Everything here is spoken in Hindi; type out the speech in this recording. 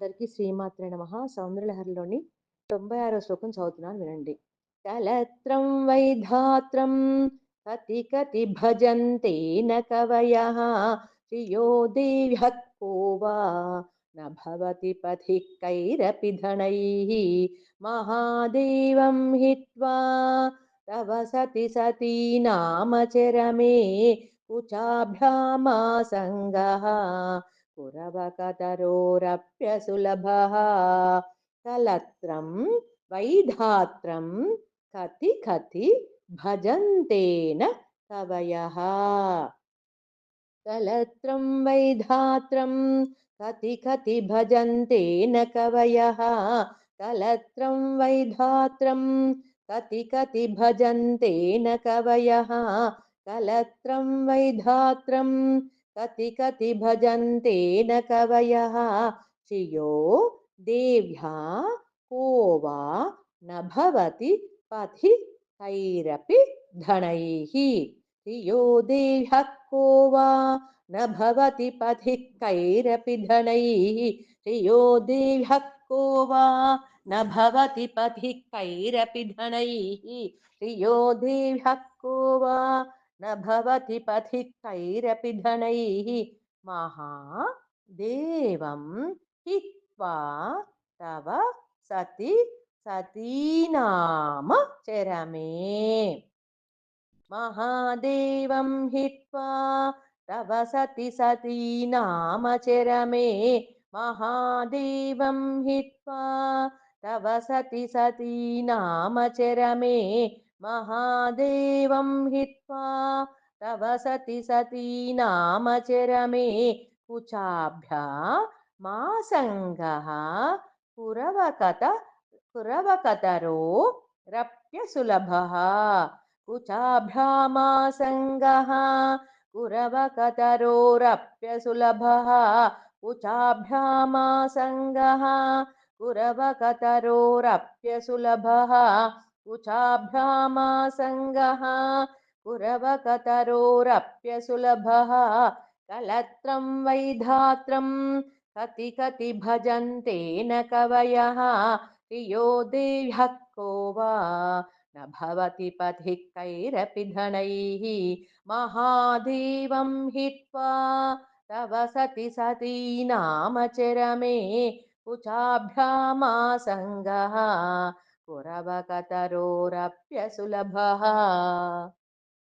అందరికీ శ్రీమాత్రి నమ. సౌంద్రలహరిలోని తొంభై ఆరో శ్లోకం చదువుతున్నాను వినండి. కలత్రం వైధాత్రం కతి కతి భజంతేన కవయ శ్రియో దేవ్య కోవా నభవతి పథి కైరపి ధనై. మహాదేవం హిత్వా తవ సతి సతీ నామచరమే కుచాభ్యామా కుచాభ్యామాసంగ. पुरवकतरोरप्यसुलभः कलत्रं वैधात्रं कति कति भजन्तेन कवयः कलत्रं वैधात्रं कति कति भजन्तेन कवयः कलत्रं वैधात्रं कति कति भजन्तेन कवयः कलत्रं वैधात्रं कति कति भजन्तेन कवयः। श्रियो देव्या को वा न भवति पथि कैरपि धनैः। श्रियो देव्यः को वा न भवति पथि कैरपि धनैः। श्रियो देव्यः को वा न भवति पथि कैरपि धनैः। श्रियो देव्यः को वा न भवति पथि कैरपि धनैः महादेवं हित्वा तव सति सतीनाम चरमे। महादेवं हित्वा तव सति सतीनाम चरमे। महादेवं हित्वा तव सति सतीनाम चरमे महादेवं हित्वा तव सति सतीनाम चरमे कुचाभ्या मा सङ्गः कुरवकत कुरवकतरो रप्यसुलभः कुचाभ्यामासङ्गः कुरवकतरोरप्यसुलभः कुचाभ्यामासङ्गः कुरवकतरोरप्यसुलभः कुचाभ्यामासङ्गः कुरवकतरोरप्यसुलभः, कलत्रं वैधात्रं कति कति भजन्ते न कवयः, प्रियो देव्यः को वा? न भवति पथि कैरपि धनैः, महादेवं हित्वा तव सति सतीनामचरमे कुचाभ्यामासङ्गः कुरवकतरोरप्यसुलभः